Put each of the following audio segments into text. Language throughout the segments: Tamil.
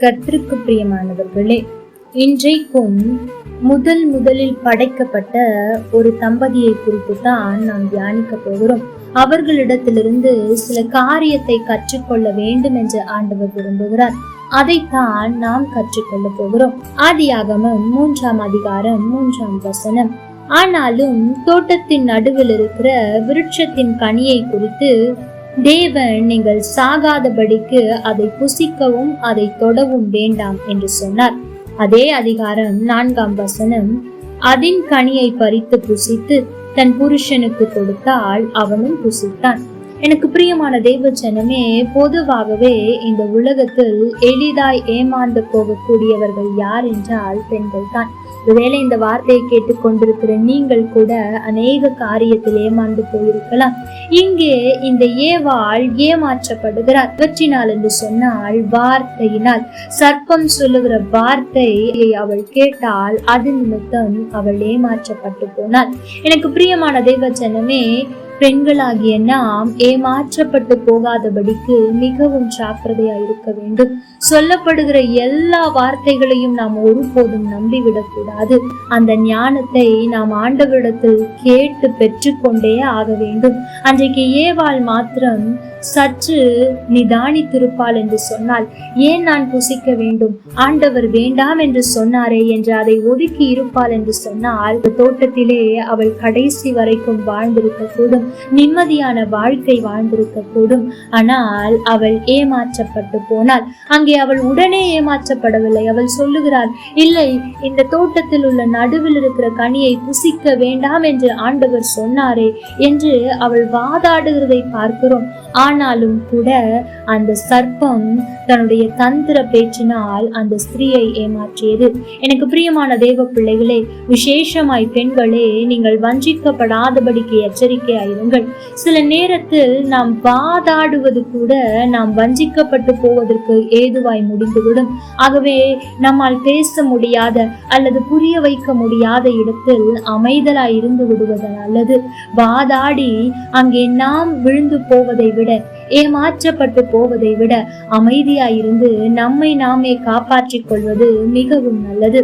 கற்றுக்கு பிரியமானவர்களே இன்றைக்கும் முதல் முதலில் படைக்கப்பட்ட ஒரு தம்பதியை குறித்து தான் நாம் தியானிக்க போகிறோம். அவர்களிடத்திலிருந்து சில காரியத்தை கற்றுக்கொள்ள வேண்டும் என்று ஆண்டவர் விரும்புகிறார். அதைத்தான் நாம் கற்றுக்கொள்ள போகிறோம். ஆதியாகமம் மூன்றாம் அதிகாரம் மூன்றாம் வசனம். ஆனாலும் தோட்டத்தின் நடுவில் இருக்கிற விருட்சத்தின் கனியை குறித்து தேவன் நீங்கள் சாகாதபடிக்கு அதை புசிக்கவும் அதை தொடவும் வேண்டாம் என்று சொன்னார். அதே அதிகாரம் நான்காம் வசனம் அதின் கனியை பறித்து புசித்து தன் புருஷனுக்கு கொடுத்தால் அவனும் புசித்தான். எனக்கு பிரியமான தெய்வ ஜனமே பொதுவாகவே இந்த உலகத்தில் எளிதாய் ஏமாந்து போகக்கூடியவர்கள் யார் என்றால் பெண்கள் தான் ஒருவேளை இந்த வார்த்தையை கேட்டு கொண்டிருக்கிற நீங்கள் கூட அநேக காரியத்தில் ஏமாந்து போயிருக்கலாம். இங்கே இந்த ஏவாள் ஏமாற்றப்படுகிறார். இவற்றினால் என்று சொன்னால் வார்த்தையினால். சர்ப்பம் சொல்லுகிற வார்த்தை அவள் கேட்டால் அது நிமித்தம் அவள் ஏமாற்றப்பட்டு போனாள். எனக்கு பிரியமான தெய்வச்சனமே பெண்களாகிய நாம் ஏமாற்றப்பட்டு போகாதபடிக்கு மிகவும் ஜாக்கிரதையா இருக்க வேண்டும். சொல்லப்படுகிற எல்லா வார்த்தைகளையும் நாம் ஒருபோதும் நம்பிவிடக்கூடாது அந்த ஞானத்தை நாம் ஆண்டவரிடத்தில் கேட்டு பெற்றுக்கொண்டே ஆக வேண்டும். அன்றைக்கு ஏவாள் மாத்திரம் சற்று நிதானித்திருப்பாள் என்று சொன்னால் ஏன் நான் புசிக்க வேண்டும்? ஆண்டவர் வேண்டாம் என்று சொன்னாரே என்று அதை ஒதுக்கி இருப்பாள் என்று சொன்னால் தோட்டத்திலே அவள் கடைசி வரைக்கும் வாழ்ந்திருக்க கூடும். நிம்மதியான வாழ்க்கை வாழ்ந்திருக்க கூடும் ஆனால் அவள் ஏமாற்றப்பட்டு போனாள். அங்கே அவள் உடனே ஏமாற்றப்படவில்லை. அவள் சொல்லுகிறாள் இல்லை இந்த தோட்டத்தில் உள்ள நடுவில் இருக்கிற கனியை புசிக்க வேண்டாம் என்று ஆண்டவர் சொன்னாரே என்று அவள் வாதாடுகிறதை பார்க்கிறோம். ஆனாலும் கூட அந்த சர்ப்பம் தன்னுடைய தந்திர பேச்சினால் அந்த ஸ்திரீயை ஏமாற்றியது. எனக்கு பிரியமான தேவ பிள்ளைகளே விசேஷமாய் பெண்களே நீங்கள் வஞ்சிக்கப்படாதபடிக்கு எச்சரிக்கையாயிருங்கள் சில நேரத்தில் நாம் வாதாடுவது கூட நாம் வஞ்சிக்கப்பட்டு போவதற்கு ஏதுவாய் முடிந்துவிடும். ஆகவே நம்மால் பேச முடியாத அல்லது புரிய வைக்க முடியாத இடத்தில் அமைதலாய் இருந்து விடுவது நல்லது. வாதாடி அங்கே நாம் விழுந்து போவதை விட ஏமாற்றப்பட்டு போவதை விட அமைதியாயிருந்து நம்மை நாமே காப்பாற்றிக் கொள்வது மிகவும் நல்லது.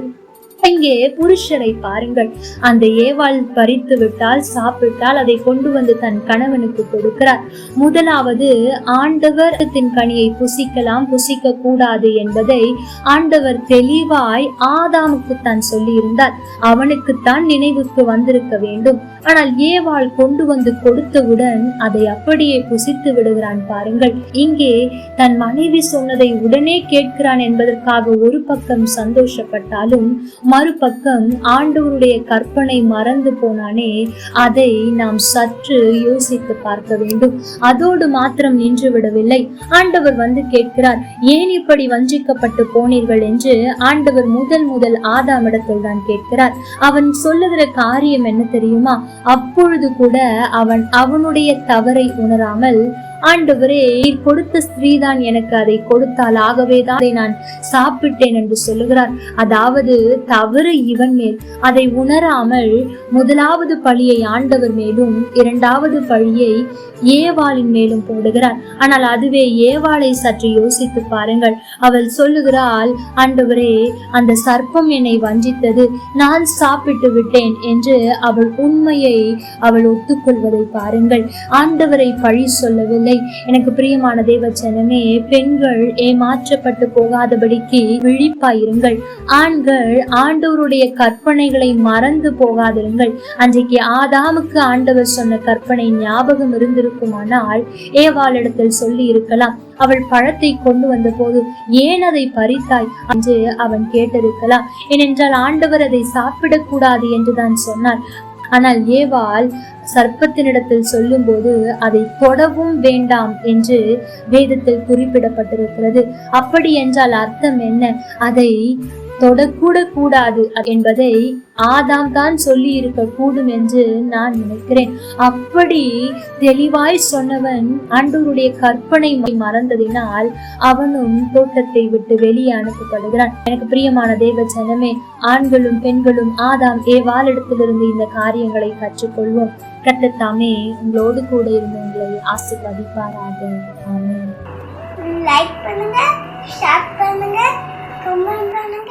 இங்கே புருஷரை பாருங்கள். அந்த ஏவாள் பறித்து விட்டால் சாப்பிட்டால் அதை கொண்டு வந்து தன் கணவனுக்கு கொடுக்கிறார். முதலாவது ஆண்டவர் கனியை புசிக்கலாம் புசிக்க கூடாது என்பதை ஆண்டவர் தெளிவாய் ஆதாமுக்கு தான் சொல்லி இருந்தார் அவனுக்குத்தான் நினைவுக்கு வந்திருக்க வேண்டும். ஆனால் ஏவாள் கொண்டு வந்து கொடுத்தவுடன் அதை அப்படியே புசித்து விடுகிறான் பாருங்கள். இங்கே தன் மனைவி சொன்னதை உடனே கேட்கிறான் என்பதற்காக ஒரு பக்கம் சந்தோஷப்பட்டாலும் மறுபக்கம் ஆண்டவருடைய கற்பனை மறந்து போனானே அதை நாம் சற்று யோசித்து பார்க்க வேண்டும். அதோடு மாத்திரம் நின்று விடவில்லை. ஆண்டவர் வந்து கேட்கிறார் ஏன் இப்படி வஞ்சிக்கப்பட்டு போனீர்கள்? என்று ஆண்டவர் முதல் முதல் ஆதாமிடத்தில் தான் கேட்கிறார். அவன் சொல்லுகிற காரியம் என்ன தெரியுமா? அப்பொழுது கூட அவன் அவனுடைய தவறை உணராமல் ஆண்டவரே நீர் கொடுத்த ஸ்திரீதான் எனக்கு அதை கொடுத்தால் ஆகவேதான் அதை நான் சாப்பிட்டேன் என்று சொல்லுகிறார். அதாவது தவறு இவன் மேல். அதை உணராமல் முதலாவது பழியை ஆண்டவர் மேலும் இரண்டாவது பழியை ஏவாளின் மேலும் போடுகிறார். ஆனால் அதுவே ஏவாளை சற்று யோசித்து பாருங்கள். அவள் சொல்லுகிறாள் ஆண்டவரே அந்த சர்ப்பம் என்னை வஞ்சித்தது. நான் சாப்பிட்டு விட்டேன் என்று அவள் உண்மையை அவள் ஒத்துக்கொள்வதை பாருங்கள். ஆண்டவரை பழி சொல்லவில்லை. இல்லை. எனக்கு பிரியமான தேவச்சனமே பெண்கள் ஏமாற்றப்பட்டு போகாதபடிக்கு விழிப்பாயிருங்கள். ஆண்கள் ஆண்டவருடைய கற்பனைகளை மறந்து போகாதிருங்கள். அன்றைக்கு ஆதாமுக்கு ஆண்டவர் சொன்ன கற்பனை ஞாபகம் இருந்திருக்குமானால் ஏவாளிடத்தில் சொல்லி இருக்கலாம் அவள் பழத்தை கொண்டு வந்த போது ஏன் அதை பறித்தாய்? என்று அவன் கேட்டிருக்கலாம். ஏனென்றால் ஆண்டவர் அதை சாப்பிடக்கூடாது என்றுதான் சொன்னார். ஆனால் ஏவாள் சர்ப்பத்தினிடத்தில் சொல்லும்போது அதை தொடவும் வேண்டாம் என்று வேதத்தில் குறிப்பிடப்பட்டிருக்கிறது. அப்படி என்றால் அர்த்தம் என்ன? அதை தொடக்கூட கூடாது என்பதை ஆதாம் தான் சொல்லி இருக்க கூடும் என்று நான் நினைக்கிறேன். அப்படி தெளிவாய் சொன்னவன் ஆண்டோருடைய கற்பனை மறந்ததினால் அவனும் தோட்டத்தை விட்டு வெளியே அனுப்பப்படுகிறான். எனக்கு பிரியமான தேவ ஜனமே ஆண்களும் பெண்களும் ஆதாம் ஏ ஏவாளிடத்திலிருந்து இந்த காரியங்களை கற்றுக்கொள்வோம். கட்டத்தாமே உங்களோடு கூட இருந்து உங்களை ஆசிர்வதிப்பாராக. ஆமே லைக் பண்ணுங்க ஷேர் பண்ணுங்க கமெண்ட் பண்ணுங்க.